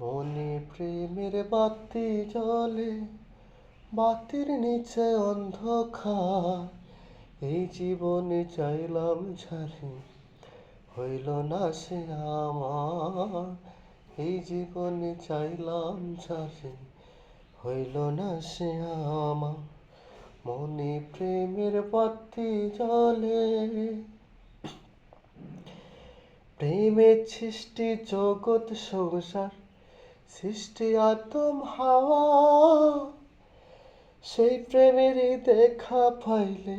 মনে প্রেমের বাতি জ্বলে, বাতির নিচে অন্ধকার। এই জীবনে চাইলাম ঝাড়ে, হইল না সে আমার। এই জীবনে চাইলাম ঝাড়ে, হইল না সে আমার। মনে প্রেমের বাতি জ্বলে, প্রেমের সৃষ্টি, জগৎ, সংসার। সৃষ্টি আতম হাওয়া, সেই প্রেমেরই দেখা পাইলে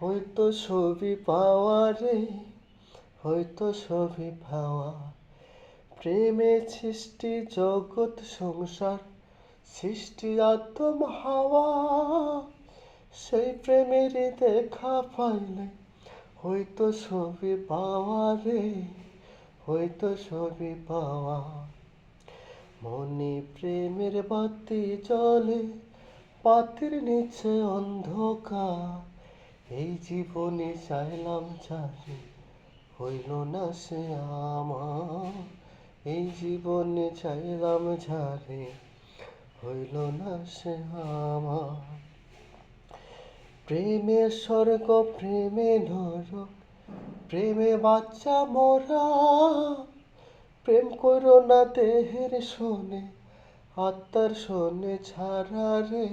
হয়তো ছবি পাওয়া রে হয়তো ছবি পাওয়া। প্রেমের সৃষ্টি, জগৎ, সংসার, সৃষ্টি আতম হাওয়া, সেই প্রেমেরই দেখা পাইলে হয়তো ছবি পাওয়া রে হয়তো ছবি পাওয়া। মনে প্রেমের বাতি জ্বলে বাতির নিচে অন্ধকার। এই জীবনে চাইলাম জানি হইল না সে আমার। এই জীবনে চাইলাম ঝারে হইল না সে আমার। প্রেমের স্বর্গ, প্রেমে নরক, প্রেমে বাচ্চা মোরা। প্রেম করো না দেহের শোনে, আত্মার শোনে ছাড়া রে,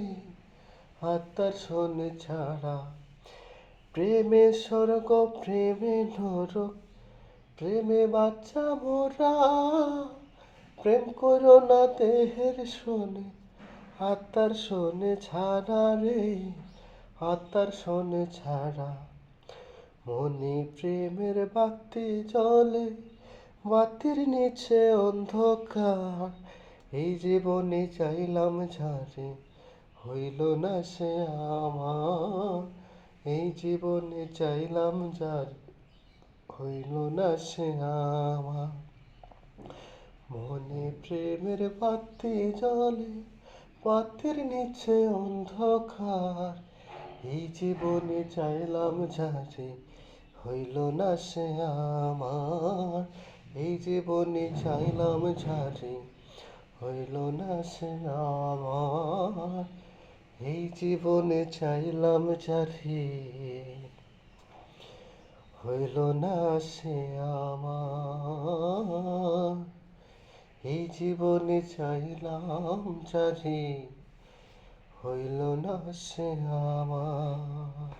আত্মার শোনে ছাড়া। প্রেমে স্বর্গ, প্রেমে নরক, প্রেমে বাচ্চা মোরা। প্রেম করো না দেহের শোনে, আত্মার শোনে ছাড়া রে, আত্মার শোনে ছাড়া। মনে প্রেমের বাতি জ্বলে বাতির নিচে অন্ধকার, এই জীবনে চাইলাম ঝাড়ে, হইল না সে আমার। এই জীবনে চাইলাম যার হইল না সে আমার। মনে প্রেমের বাতি জলে বাতির নিচে অন্ধকার, এই জীবনে চাইলাম যারে হইল না সে আমার। এই জীবনে চাইলাম যারে হইল না সে আমার। এই জীবনে চাইলাম যারে হইল না সে আমার। এই জীবনে চাইলাম যারে হইল না সে আমার।